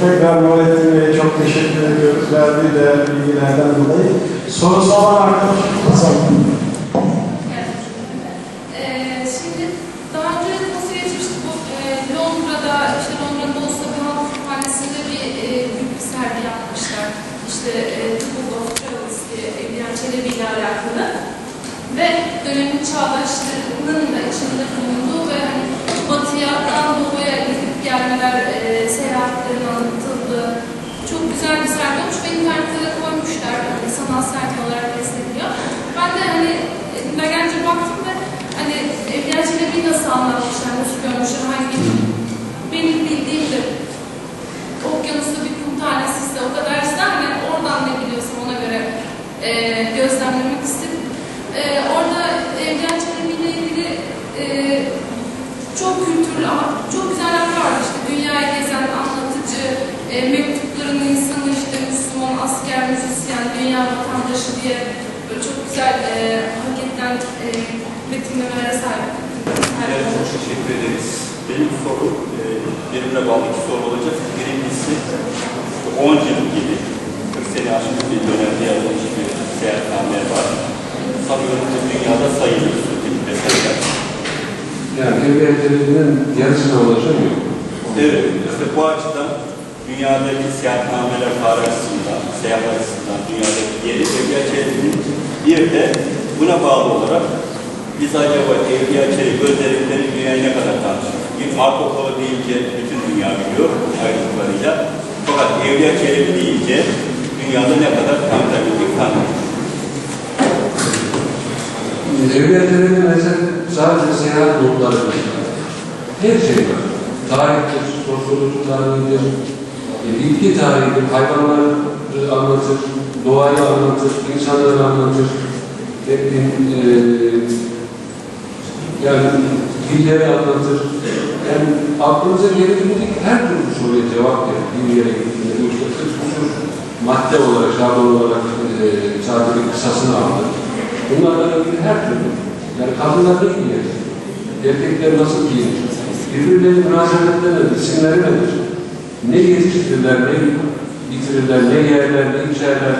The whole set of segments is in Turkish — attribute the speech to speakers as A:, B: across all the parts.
A: Tekrar Nurettin Bey'e çok teşekkür ediyoruz verdiği değerli bilgilerden dolayı. Sorusu olan arkadaş basalım.
B: Şimdi daha önce de nasıl geçmişti bu e, işte e, Book of Travels diye Evliya Çelebi ile alakalı. Ve dönemin çağdaşlarının da içinde bulunduğu ve hani batıyadan doğuya gidip gelmeler, e, seyahatlerin anlatıldığı çok güzel bir sergi olmuş ve internette de koymuşlar. Hani sanat sergi olarak destekliyor. Ben de hani elimden gelince baktım ve hani Evliya Çelebi'yi nasıl anlatmışlar, nasıl görmüşler, hangi benim bildiğim de okyanusta bir kum tanesi ise o kadar ise hani oradan ne biliyorsam ona göre e, gözlemlemek istedim. E, orada Çelebi ile ilgili e, çok kültürlü ama çok güzel var. İşte dünyayı gezen anlatıcı, e, mektupların insanı işte Müslüman, asker, müzisyen, dünya vatandaşı diye böyle çok güzel e, hak edilen e, betimlemelere sahip.
C: Evet, çok teşekkür ederiz. Benim sorum, e, benimle bağlı iki soru olacak. Birincisi, 10 yıl gibi, 40 sene aşkın bir dönemde yazılmış bir seyahatname var. Sanıyorum bu dünyada sayılı bir eserler.
D: Yani evliyalarının yarısına ulaşamıyor.
C: Evet, işte bu açıdan dünyadaki seyahatnameler tarih açısından, seyahat açısından dünyadaki yeri Çelebi'nin bir de buna bağlı olarak biz acaba Evliya Çelebi özellikleri dünyayı ne kadar tanıştık? Bir Marco Polo deyince bütün dünya biliyor ayrıntılarıyla. Fakat Evliya Çelebi deyince dünyada ne kadar tanıtabildik tanıdık.
D: Evliyalarının mesela sadece seyahat notları. Her şey var. Tarihtir, sosyoloji tarihidir, e, bitki tarihidir, hayvanları anlatır, doğayı anlatır, insanları anlatır. Bileyim, e, yani dilleri anlatır. Yani aklınıza gelebilecek her türlü soruya cevap verir. Bir yere gittiğinde işte küsur madde olarak, şablon olarak e, sadece kısasını anlatır. Bunlarla ilgili her türlü. Yani kadınlar ne giyer? Erkekler nasıl giyinir? Birbirlerinin münasebetleri nedir? İsimleri nedir? Ne yetiştirirler, ne bitirirler, ne yerler, ne içerler,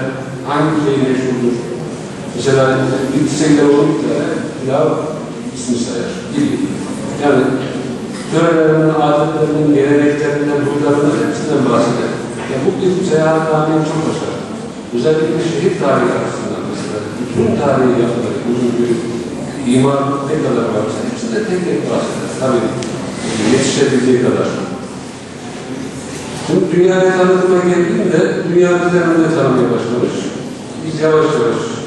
D: hangi şey meşhurdur? Mesela bir çiçekler olur ki pilav ismi sayar gibi. Yani törelerinin, adetlerinin, geleneklerinden, huylarından hepsinden bahseder. Ya bu bir seyahatnamenin çok başarılı. Özellikle şehir tarihi açısından mesela bütün tarihi yapıları, uzun bir imar ne kadar varsa hepsinde tek tek bahseder. Tabii yetişebildiği kadar. Şimdi dünyaya tanıtıma geldiğinde dünya üzerinde tanımaya başlamış. Biz yavaş yavaş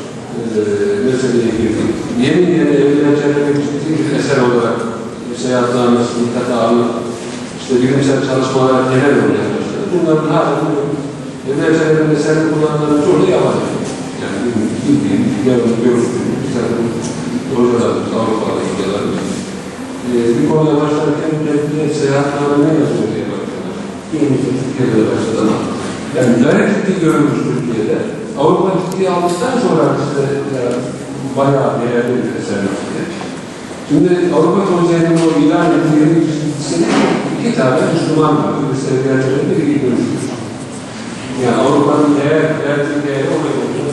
D: e, meseleye girdik. Yeni yeni evleneceğine ciddi bir eser olarak seyahatnamesi, dikkate alınıp işte bilimsel çalışmalar olmaya başladı. Bunların hala evleneceğinin eserini kullananların çoğu da yabancı. Yani bildiğim, yarın görüştüğüm, bir takım hocalarımız, Avrupalı hocalarımız. E, bir konuya başlarken bir seyahatname ne yazıyor diye bakıyorlar. Günümüzde Türkiye'de de başladı ama yani gayet ciddi görülmüş Türkiye'de. Avrupa ciddiye aldıktan sonra işte ya, bayağı değerli bir eser diye. Şimdi Avrupa Konseyi'nin o ilan ettiği çizgisinde iki tane Müslüman var. Bir seviyelerde bir iyi görüşmüş. Yani Avrupa'nın eğer, eğer Türkiye'ye olay olduğunu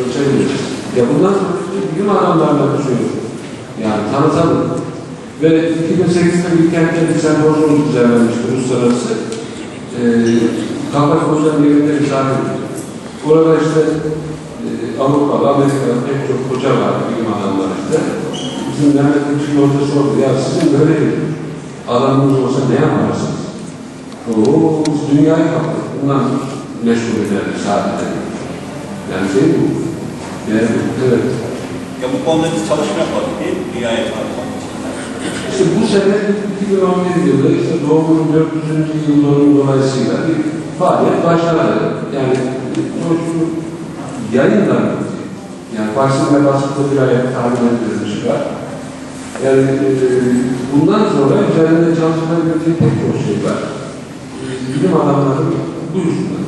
D: ölçebilir. Ya bundan sonra bilim adamlarına düşünüyor. Yani tanıtalım. Ve 2008'de bir kentte bir sempozyum düzenlenmişti uluslararası. Ee, Kafkasya'nın yerinde misafir edildi. Orada işte e, Avrupa'da, Amerika'da pek çok hoca var, bilim adamları işte. Bizim Mehmet Ekşi orada sordu, ya sizin böyle bir alanınız olsa ne yaparsınız? Oo, biz dünyayı kaptık. Bundan meşgul ederdi sadece. Yani şey bu. Yani, evet.
C: Ya bu konuda biz çalışma yapalım değil mi? Dünyaya tanıtmak için.
D: İşte bu sene 2011 yılında işte doğumun 400. yılının dolayısıyla bir faaliyet başladı. Yani sonuçta yayınlandı. Yani Fars'ın ve bir ayak tahmin edilmiş var. Yani e, bundan sonra üzerinde çalışılabilecek pek çok şey var. Bilim adamları buyursunlar.